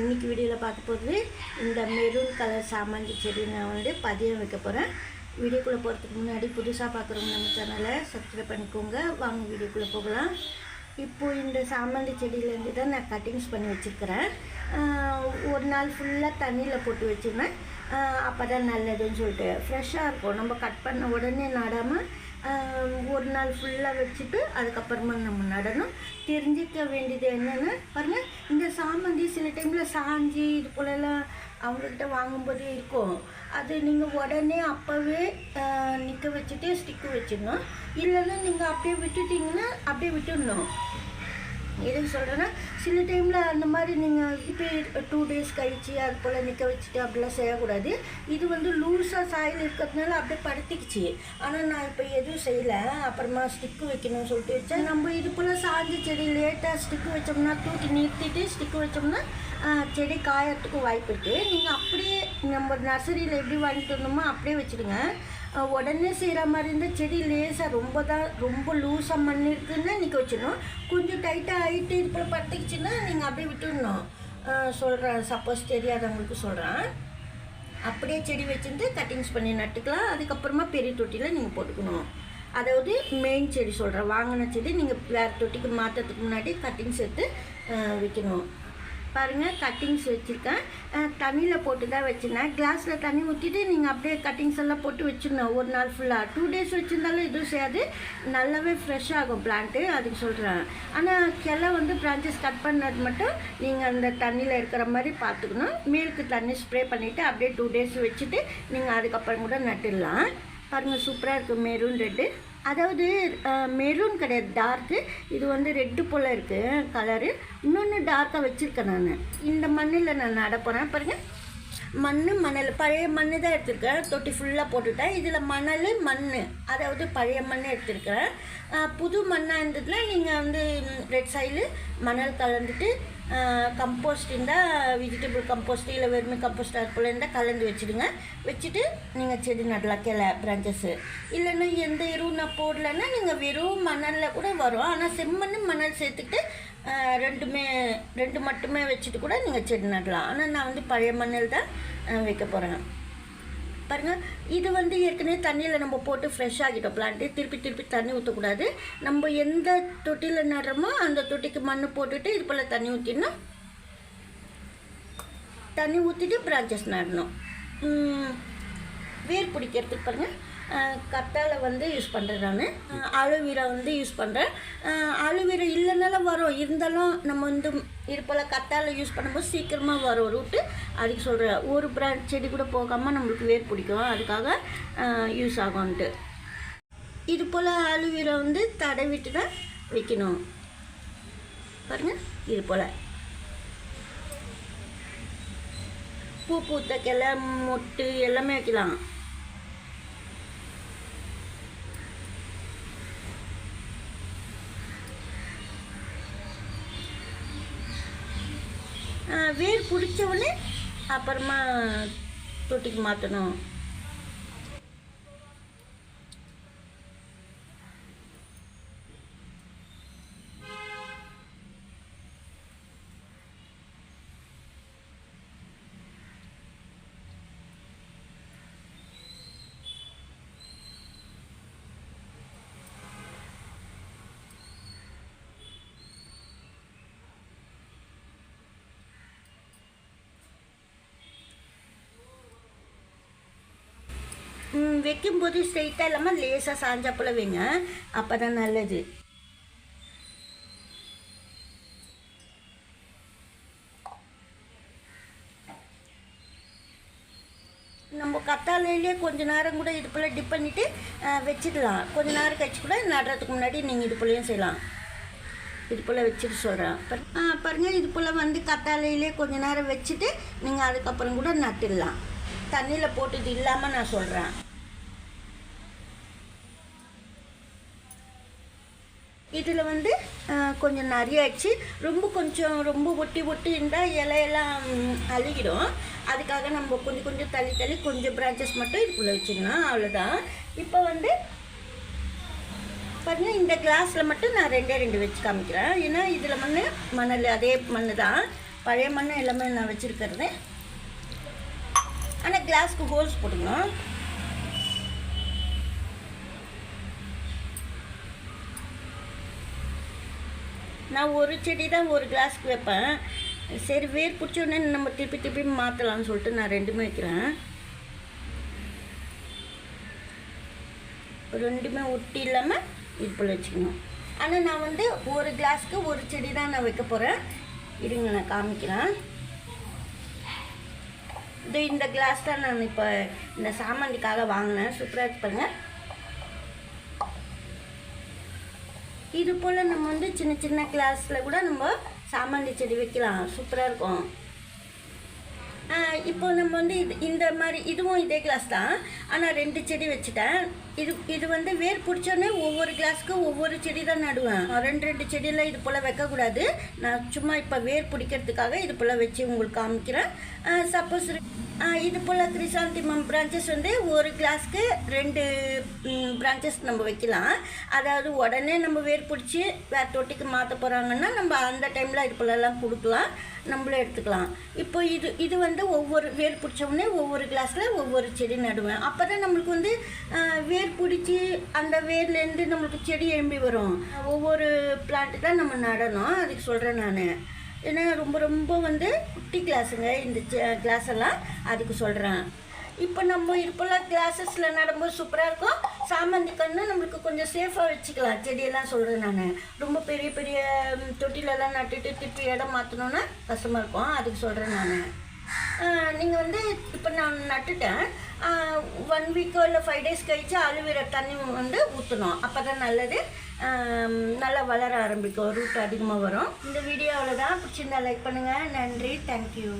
இன்றைக்கி வீடியோவில் பார்க்க போகிறது இந்த மெரூன் கலர் சாமந்தி செடி நான் வந்து பதியம் வைக்க போகிறேன் வீடியோக்குள்ளே போகிறதுக்கு முன்னாடி புதுசாக பார்க்குறவங்க நம்ம சேனலை சப்ஸ்கிரைப் பண்ணிக்கோங்க. வாங்க வீடியோக்குள்ளே போகலாம். இப்போது இந்த சாமந்தி செடியிலேருந்து தான் நான் கட்டிங்ஸ் பண்ணி வச்சுருக்கிறேன். ஒரு நாள் ஃபுல்லாக தண்ணியில் போட்டு வச்சுருந்தேன். அப்போ தான் நல்லதுன்னு சொல்லிட்டு. ஃப்ரெஷ்ஷாக இருக்கும். நம்ம கட் பண்ண உடனே நடாமல் ஒரு நாள் ஃபுல்லாக வச்சுட்டு அதுக்கப்புறமா நம்ம நடணும். தெரிஞ்சிக்க வேண்டியது என்னென்னா பாருங்கள் இந்த சாமந்தி சில டைமில் சாஞ்சி இது போலலாம் அவங்கக்கிட்ட வாங்கும்போதே இருக்கும். அது நீங்கள் உடனே அப்போவே நிற்க வச்சுட்டு ஸ்டிக்கு வச்சிடணும். இல்லைன்னா நீங்கள் அப்படியே விட்டுட்டிங்கன்னா அப்படியே விட்டுடணும். எதுக்கு சொல்கிறேன்னா சில டைமில் அந்த மாதிரி நீங்கள் இப்போ டூ டேஸ் கழிச்சு அது போல் நிற்க வச்சுட்டு அப்படிலாம் செய்யக்கூடாது. இது வந்து லூஸாக சாயில் இருக்கிறதுனால அப்படியே படுத்திக்கிச்சு. ஆனால் நான் இப்போ எதுவும் செய்யலை. அப்புறமா ஸ்டிக்கு வைக்கணும்னு சொல்லிட்டு வச்சேன். நம்ம இது போல் சாஞ்ச செடி லேட்டாக ஸ்டிக்கு வச்சோம்னா தூக்கி நிறுத்திட்டு ஸ்டிக்கு வச்சோம்னா செடி காயறதுக்கு வாய்ப்பு இருக்குது நீங்கள் அப்படியே நம்ம நர்சரியில் எப்படி வாங்கிட்டு வந்தோமோ அப்படியே வச்சுடுங்க. உடனே செய்கிற மாதிரி இருந்தால் செடி லேசாக ரொம்ப தான் ரொம்ப லூஸாக மண் இருக்குதுன்னா நிற்க வச்சிடணும். கொஞ்சம் டைட்டாக ஆகிட்டு இது பட்டுக்குச்சுன்னா நீங்கள் அப்படியே விட்டுடணும். சொல்கிறேன் சப்போஸ் தெரியாதவங்களுக்கு சொல்கிறேன் அப்படியே செடி வச்சுருந்து கட்டிங்ஸ் பண்ணி நட்டுக்கலாம். அதுக்கப்புறமா பெரிய தொட்டியில் நீங்கள் போட்டுக்கணும். அதாவது மெயின் செடி சொல்கிறேன் வாங்கின செடி நீங்கள் வேறு தொட்டிக்கு மாற்றத்துக்கு முன்னாடி கட்டிங்ஸ் எடுத்து விற்கணும் வைக்கணும். பாருங்கள் கட்டிங்ஸ் வச்சுருக்கேன். தண்ணியில் போட்டு தான் வச்சுருந்தேன். கிளாஸில் தண்ணி ஊற்றிட்டு நீங்கள் அப்படியே கட்டிங்ஸ் எல்லாம் போட்டு வச்சுருந்தோம் ஒரு நாள் ஃபுல்லாக டூ டேஸ் வச்சுருந்தாலும் எதுவும் செய்யாது. நல்லாவே ஃப்ரெஷ் ஆகும் பிளான்ட்டு அதுக்கு சொல்கிறேன் ஆனால் கிளை வந்து பிரான்ச்சஸ் கட் பண்ணது மட்டும் நீங்கள் அந்த தண்ணியில் இருக்கிற மாதிரி பார்த்துக்கணும். மேலுக்கு தண்ணி ஸ்ப்ரே பண்ணிவிட்டு அப்படியே டூ டேஸ் வச்சுட்டு நீங்கள் அதுக்கப்புறம் கூட நட்டுடலாம். பாருங்கள் சூப்பராக இருக்குது மெரூன் ரெட்டு அதாவது மெரூன் கிடையாது டார்க்கு இது வந்து ரெட்டு போல் இருக்குது கலரு இன்னொன்று டார்க்காக வச்சுருக்கேன் நான். இந்த மண்ணில் நான் நட போகிறேன் பாருங்கள் மண் மணல். பழைய மண் தான் எடுத்திருக்கேன். தொட்டி ஃபுல்லாக போட்டுட்டேன். இதில் மணல் மண் அதாவது பழைய மண் எடுத்திருக்கேன். புது மண்ணாக இருந்ததுல நீங்கள் வந்து ரெட் சைடு மணல் கலந்துட்டு கம்போஸ்ட் இருந்தால் வெஜிடபிள் கம்போஸ்ட் இல்லை வெறுமை கம்போஸ்ட் அது போல் இருந்தால் கலந்து வச்சுடுங்க. வச்சுட்டு நீங்கள் செடி நடலாம் கிளை பிரான்ச்சஸ்ஸு இல்லைன்னா எந்த எருவும் நான் போடலைன்னா நீங்கள் வெறும் மணலில் கூட வரும். ஆனால் செம்மண் மணல் சேர்த்துட்டு ரெண்டுமே ரெண்டு மட்டுமே வச்சுட்டு கூட நீங்கள் செடி நடலாம். ஆனால் நான் வந்து பழைய மண்ணில் தான் வைக்க போகிறேன் பாருங்கள் இது வந்து ஏற்கனவே தண்ணியில் நம்ம போட்டு ஃப்ரெஷ் ஆகிட்டோம் பிளான்ட்டு திருப்பி திருப்பி தண்ணி ஊற்றக்கூடாது நம்ம எந்த தொட்டியில் நடுறோமோ அந்த தொட்டிக்கு மண் போட்டுட்டு இது போல் தண்ணி ஊற்றினா தண்ணி ஊற்றிட்டு பிரான்ச்சஸ் நடணும். வேர் பிடிக்கிறதுக்கு பாருங்கள் கத்தாழை வந்து யூஸ் பண்ணுறேன் நான். அலுவீரா வந்து யூஸ் பண்ணுறேன் அலுவீரா இல்லைனாலும் வரும். இருந்தாலும் நம்ம வந்து இது போல் கத்தாழை யூஸ் பண்ணும்போது சீக்கிரமாக வரும். ரூட்டு அதுக்கு சொல்கிறேன் ஒரு பிராண்ட் செடி கூட போகாமல் நம்மளுக்கு வேர் பிடிக்கும். அதுக்காக யூஸ் ஆகும்ன்ட்டு. இது போல் அலுவீரா வந்து தடவிட்டு தான் வைக்கணும். பாருங்கள் இது போல். பூ பூத்த கிளை மொட்டு எல்லாமே வைக்கலாம். வேர் பிடிச்ச உடனே அப்புறமா தொட்டிக்கு மாற்றணும் வைக்கும்போது ஸ்ட்ரைட்டாக இல்லாமல் லேசாக சாஞ்சா போல் வைங்க. அப்போ தான் நல்லது. நம்ம கத்தாழையிலே கொஞ்ச நேரம் கூட இது போல் டிப் பண்ணிவிட்டு வச்சிடலாம். கொஞ்ச நேரம் கழிச்சு கூட நடுறதுக்கு முன்னாடி நீங்கள் இது போலையும் செய்யலாம். இது போல் வச்சுட்டு சொல்கிறேன் பாருங்கள் இது போல் வந்து கத்தாழையிலே கொஞ்ச நேரம் வச்சுட்டு நீங்கள் அதுக்கப்புறம் கூட நட்டுடலாம். தண்ணியில் போட்டது இல்லாமல் நான் சொல்கிறேன் இதில் வந்து கொஞ்சம் நிறையாச்சு ரொம்ப கொஞ்சம் ரொம்ப ஒட்டி ஒட்டி இருந்தால் இலையெல்லாம் அழுகிடும். அதுக்காக நம்ம கொஞ்சம் கொஞ்சம் தள்ளி தள்ளி கொஞ்சம் பிரான்ச்சஸ் மட்டும் இதுக்குள்ளே வச்சுக்கலாம். அவ்வளோதான் இப்போ வந்து பாருங்கள் இந்த கிளாஸில் மட்டும் நான் ரெண்டே ரெண்டு வச்சு காமிக்கிறேன். ஏன்னா இதில் மண் மணல் அதே மண் தான் பழைய மண் எல்லாமே நான் வச்சுருக்கிறது. ஆனால் கிளாஸ்க்கு ஹோல்ஸ் போட்டுக்கணும். நான் ஒரு செடி தான் ஒரு கிளாஸ்க்கு வைப்பேன். சரி வேர் பிடிச்ச உடனே நம்ம திருப்பி திருப்பி மாற்றலாம்னு சொல்லிட்டு நான் ரெண்டுமே வைக்கிறேன். ரெண்டுமே ஒட்டி இல்லாமல் இது வச்சுக்கணும். ஆனால் நான் வந்து ஒரு கிளாஸ்க்கு ஒரு செடி தான் நான் வைக்க போகிறேன் இருங்க நான் காமிக்கிறேன். இது இந்த கிளாஸ் தான் நான் இப்போ இந்த சாமந்திக்காக வாங்கினேன். சூப்பராக இருக்கு இது போல் நம்ம வந்து சின்ன சின்ன கிளாஸில் கூட நம்ம சாமந்தி செடி வைக்கலாம். சூப்பராக இருக்கும். இப்போ நம்ம வந்து இது இந்த மாதிரி இதுவும் இதே கிளாஸ் தான். ஆனால் ரெண்டு செடி வச்சுட்டேன். இது இது வந்து வேர் பிடிச்சோன்னே ஒவ்வொரு கிளாஸ்க்கு ஒவ்வொரு செடி தான் நடுவேன். ரெண்டு ரெண்டு செடியெல்லாம் இது போல் வைக்கக்கூடாது. நான் சும்மா இப்போ வேர் பிடிக்கிறதுக்காக இது போல் வச்சு உங்களுக்கு காமிக்கிறேன். சப்போஸ் இது போல் கிரிசாந்திமம் பிரான்ச்சஸ் வந்து ஒரு கிளாஸ்க்கு ரெண்டு பிரான்ச்சஸ் நம்ம வைக்கலாம். அதாவது உடனே நம்ம வேர் பிடிச்சி வேறு தொட்டிக்கு மாற்ற போகிறாங்கன்னா நம்ம அந்த டைமில் இது போலலாம் கொடுக்கலாம். நம்மளே எடுத்துக்கலாம். இப்போ இது இது வந்து வந்து ஒவ்வொரு வேர் பிடிச்சோடனே ஒவ்வொரு கிளாஸில் ஒவ்வொரு செடி நடுவேன். அப்போ தான் நம்மளுக்கு வந்து வேர் பிடிச்சி அந்த வேர்லேருந்து நம்மளுக்கு செடி எழும்பி வரும். ஒவ்வொரு பிளான்ட்டு தான் நம்ம நடணும். அதுக்கு சொல்கிறேன் நான். ஏன்னா ரொம்ப ரொம்ப வந்து குட்டி கிளாஸுங்க இந்த கிளாஸ் எல்லாம் அதுக்கு சொல்கிறேன் இப்போ நம்ம இப்போல்லாம் கிளாஸஸில் நடும்போது சூப்பராக இருக்கும். சாமந்தி கன்று நம்மளுக்கு கொஞ்சம் சேஃபாக வச்சுக்கலாம். செடியெல்லாம் சொல்கிறேன் நான். ரொம்ப பெரிய பெரிய தொட்டிலெல்லாம் நட்டுட்டு திருப்பி இடம் மாற்றணுன்னா கஷ்டமாக இருக்கும். அதுக்கு சொல்கிறேன் நான். நீங்கள் வந்து இப்போ நான் நட்டுட்டேன். ஒன் வீக்கோ இல்லை ஃபைவ் டேஸ் கழித்து அழுவிற தண்ணி வந்து ஊற்றணும் அப்போ தான் நல்லது நல்லா வளர ஆரம்பிக்கும். ரூட் அதிகமாக வரும். இந்த வீடியோ அவ்வளோதான் பிடிச்சிருந்தா லைக் பண்ணுங்கள் நன்றி. தேங்க்யூ